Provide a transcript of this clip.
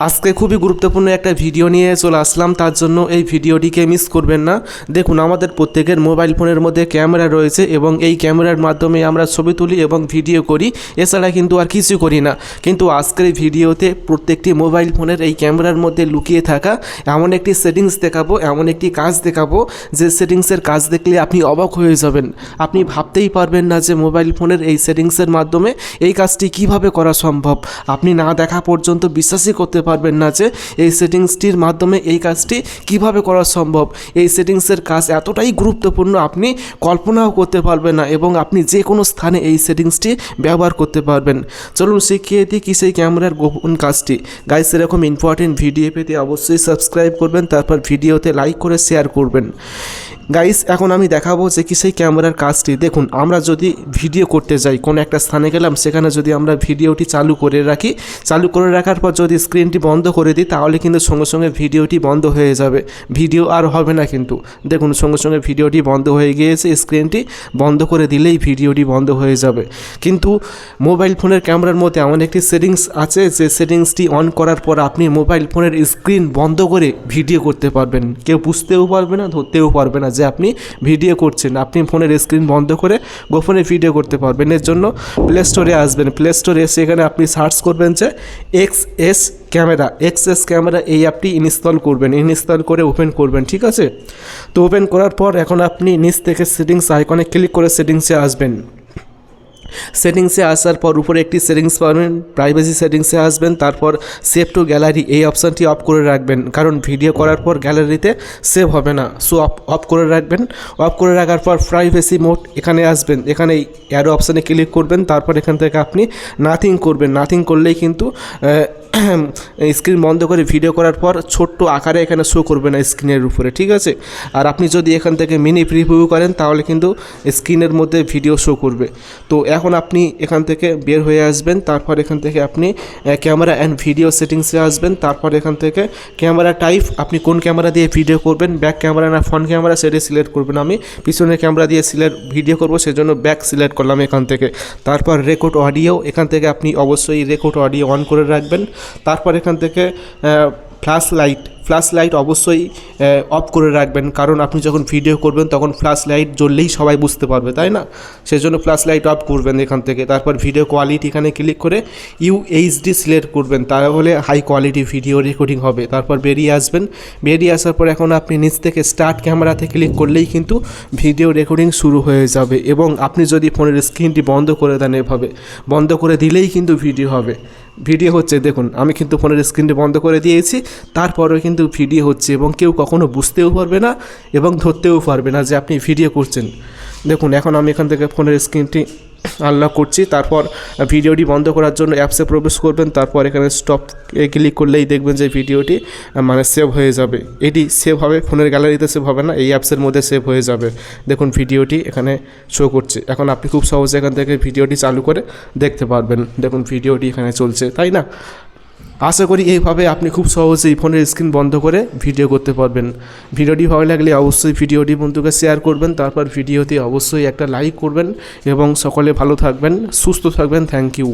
আজকে খুবই গুরুত্বপূর্ণ একটা ভিডিও নিয়ে চলে আসলাম, তার জন্য এই ভিডিওটিকে মিস করবেন না। দেখুন, আমাদের প্রত্যেকের মোবাইল ফোনের মধ্যে ক্যামেরা রয়েছে এবং এই ক্যামেরার মাধ্যমে আমরা ছবি তুলি এবং ভিডিও করি, এছাড়া কিন্তু আর কিছু করি না। কিন্তু আজকের এই ভিডিওতে প্রত্যেকটি মোবাইল ফোনের এই ক্যামেরার মধ্যে লুকিয়ে থাকা, এমন একটি সেটিংস দেখাবো, এমন একটি কাজ দেখাবো, যে সেটিংসের কাজ দেখলে আপনি অবাক হয়ে যাবেন। আপনি ভাবতেই পারবেন না যে মোবাইল ফোনের এই সেটিংসের মাধ্যমে এই কাজটি কীভাবে করা সম্ভব। আপনি না দেখা পর্যন্ত বিশ্বাসই করতে পারবেন না যে এই সেটিংসটির মাধ্যমে এই কাজটি কীভাবে করা সম্ভব। এই সেটিংসের কাজ এতটাই গুরুত্বপূর্ণ আপনি কল্পনাও করতে পারবেন না এবং আপনি যে কোনো স্থানে এই সেটিংসটি ব্যবহার করতে পারবেন। চলুন শিখিয়ে দিই কি সেই ক্যামেরার গোপন কাজটি। গাইস এরকম ইম্পর্টেন্ট ভিডিও পেতে অবশ্যই সাবস্ক্রাইব করবেন, তারপর ভিডিওতে লাইক করে শেয়ার করবেন। গাইস এখন আমি দেখাবো যে কি সেই ক্যামেরার কাজটি। দেখুন, আমরা যদি ভিডিও করতে যাই, কোনো একটা স্থানে গেলাম, সেখানে যদি আমরা ভিডিওটি চালু করে রাখি, চালু করে রাখার পর যদি স্ক্রিনটি বন্ধ করে দিই, তাহলে কিন্তু সঙ্গে সঙ্গে ভিডিওটি বন্ধ হয়ে যাবে। ভিডিও আর হবে না কিন্তু। দেখুন, সঙ্গে সঙ্গে ভিডিওটি বন্ধ হয়ে গিয়েছে, স্ক্রিনটি বন্ধ করে দিলেই ভিডিওটি বন্ধ হয়ে যাবে। কিন্তু মোবাইল ফোনের ক্যামেরার মধ্যে এমন একটি সেটিংস আছে, যে সেটিংসটি অন করার পর আপনি মোবাইল ফোনের স্ক্রিন বন্ধ করে ভিডিও করতে পারবেন। কেউ বুঝতেও পারবে না, ধরতেও পারবে না। যে আপনি ভিডিও করছেন, আপনি ফোনের স্ক্রিন বন্ধ করে গোপনে ভিডিও করতে পারবেন। এর জন্য প্লে স্টোরে আসবেন। প্লে স্টোরে এসে এখানে আপনি সার্চ করবেন যে X S camera X S camera এই অ্যাপটি ইনস্টল করবেন। ইনস্টল করে ওপেন করবেন, ঠিক আছে? তো ওপেন করার পর এখন আপনি নিচ থেকে সেটিংস আইকনে ক্লিক করে সেটিংসে আসবেন। সেটিংসে আসার পর উপরে একটি সেটিংস পাবেন প্রাইভেসি সেটিংসে আসবেন, তারপর সেভ টু গ্যালারি এই অপশানটি অফ করে রাখবেন। কারণ ভিডিও করার পর গ্যালারিতে সেভ হবে না। সো অফ অফ করে রাখবেন। অফ করে রাখার পর প্রাইভেসি মোড এখানে আসবেন। এখানে অ্যারো অপশানে ক্লিক করবেন। তারপর এখান থেকে আপনি নাথিং করবেন। নাথিং করলেই কিন্তু স্ক্রিন বন্ধ করে ভিডিও করার পর ছোট্ট আকারে এখানে শো করবে না স্ক্রিনের উপরে, ঠিক আছে? আর আপনি যদি এখান থেকে মিনি প্রিভিউ করেন, তাহলে কিন্তু স্ক্রিনের মধ্যে ভিডিও শো করবে। তো এখন আপনি এখান থেকে বের হয়ে আসবেন, তারপর এখান থেকে আপনি ক্যামেরা অ্যান্ড ভিডিও সেটিংসে আসবেন, তারপর এখান থেকে ক্যামেরা টাইপ আপনি কোন ক্যামেরা দিয়ে ভিডিও করবেন ব্যাক ক্যামেরা না ফ্রন্ট ক্যামেরা সেটি সিলেক্ট করবেন আমি। পিছনের ক্যামেরা দিয়ে সিলেক্ট ভিডিও করব, সেজন্য ব্যাক সিলেক্ট করলাম এখান থেকে। তারপর রেকর্ড অডিও এখান থেকে আপনি অবশ্যই রেকর্ড অডিও অন করে রাখবেন। তারপর এখান থেকে ফ্ল্যাশ লাইট ফ্ল্যাশ লাইট অবশ্যই অফ করে রাখবেন। কারণ আপনি যখন ভিডিও করবেন, তখন ফ্ল্যাশ লাইট জ্বললেই সবাই বুঝতে পারবে, তাই না? সেই জন্য ফ্ল্যাশ লাইট অফ করবেন এখান থেকে। তারপর ভিডিও কোয়ালিটি এখানে ক্লিক করে ইউএইচডি সিলেক্ট করবেন। তাহলে হাই কোয়ালিটি ভিডিও রেকর্ডিং হবে। তারপর বেরিয়ে আসবেন। বেরিয়ে আসার পর এখন আপনি নিচ থেকে স্টার্ট ক্যামেরাতে ক্লিক করলেই কিন্তু ভিডিও রেকর্ডিং শুরু হয়ে যাবে। এবং আপনি যদি ফোনের স্ক্রিনটি বন্ধ করে দেন এভাবে, বন্ধ করে দিলেই কিন্তু ভিডিও হবে। ভিডিও হচ্ছে, দেখুন, আমি কিন্তু ফোনের স্ক্রিনটি বন্ধ করে দিয়েছি, তারপরেও কিন্তু ভিডিও হচ্ছে এবং কেউ কখনো বুঝতেও পারবে না এবং ধরতেও পারবে না যে আপনি ভিডিও করছেন। দেখুন, এখন আমি এখান থেকে ফোনের স্ক্রিনটি আনলক করছি। তারপর ভিডিওটি বন্ধ করার জন্য অ্যাপসে প্রবেশ করবেন। তারপর এখানে স্টপ ক্লিক করলেই দেখবেন যে ভিডিওটি মানে সেভ হয়ে যাবে। এটি সেভ হবে, ফোনের গ্যালারিতে সেভ হবে না, এই অ্যাপসের মধ্যে সেভ হয়ে যাবে। দেখুন ভিডিওটি এখানে শো করছে। এখন আপনি খুব সহজে এখান থেকে ভিডিওটি চালু করে দেখতে পারবেন। দেখুন ভিডিওটি এখানে চলছে, তাই না? আশা করি এইভাবে আপনি খুব সহজেই ফোনের স্ক্রিন বন্ধ করে ভিডিও করতে পারবেন। ভিডিওটি ভালো লাগলে অবশ্যই ভিডিওটি বন্ধুকে শেয়ার করবেন, তারপর ভিডিওতে অবশ্যই একটা লাইক করবেন এবং সকলে ভালো থাকবেন, সুস্থ থাকবেন, থ্যাংক ইউ।